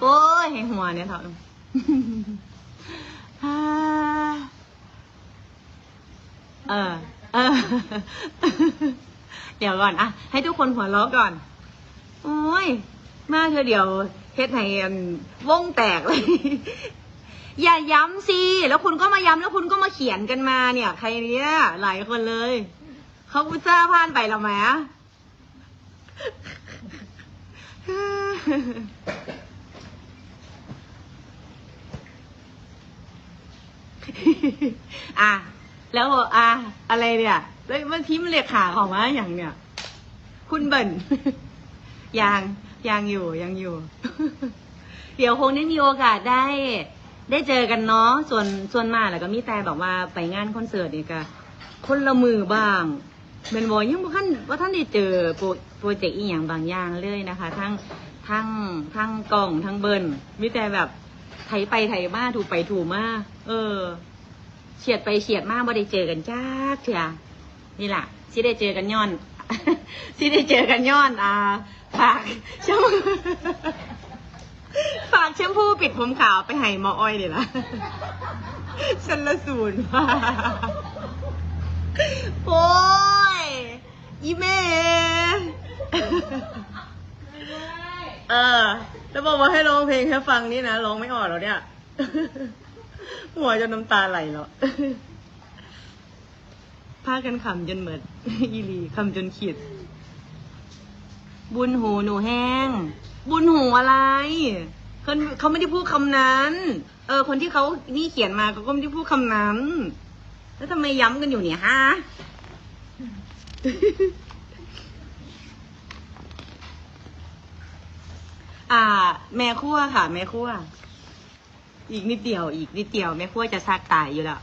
โอ้ยหัวเนี่ยเถอะเออ เออ เดี๋ยวก่อนอะให้ทุกคนหัวเราะก่อน โอ้ย มาเธอเดี๋ยวเฮ็ดให้อันวงแตกเลย อย่าย้ำสิ แล้วคุณก็มาย้ำแล้วคุณก็มาเขียนกันมาเนี่ย ใครเนี่ย หลายคนเลย เขาอุตส่าห์ผ่านไปแล้วไหม อะ แล้วอะอะไรเนี่ยแล้วมันพิมพ์เลขาของมาอย่างเนี่ย คุณเบิ่นยังยังอยู่ยังอยู่ เดี๋ยวคงได้มีโอกาสได้ ได้เจอกันเนาะส่วนส่วนมากแล้วก็มีแต่แบบว่าไปงานคอนเสิร์ตนี่ก็คนละมือบ้าง เป็นบอยังบ่ท่านว่าท่านได้เจอโปรโปรเจกต์อีหยังบางอย่างเลยนะคะ ทั้งทั้งทั้งกล่องทั้งเบิร์นมีแต่แบบไถไปไถมาถูกไปถูกมาเออเฉียดไปเฉียดมาบ่ได้เจอกันจ้าเถอะนี่แหละที่ได้เจอกันย้อนที่ได้เจอกันย้อน อ่าฝากแชมฝากแชมพูปิดผมขาวไปให้หมออ้อยเลยล่ะฉันละศูนมาอ้ย อีเมเออ แล้วบอกว่าให้ร้องเพลงให้ฟังนี่นะร้องไม่ออกแล้วเนี่ย หัวจนน้ำตาไหลแล้วพากันขำจนเหมือนอีหลีขำจนขีด บุญหูหนูแห้ง บุญหูอะไรเขาเขาไม่ได้พูดคำนั้น เออ คนที่เขานี่เขียนมาเขาก็ไม่ได้พูดคำนั้น แล้วทำไมย้ำกันอยู่เนี่ยฮะ อ่า แม่คั่วค่ะ แม่คั่ว อีกนิดเดียว อีกนิดเดียว แม่คั่วจะซากตายอยู่แล้ว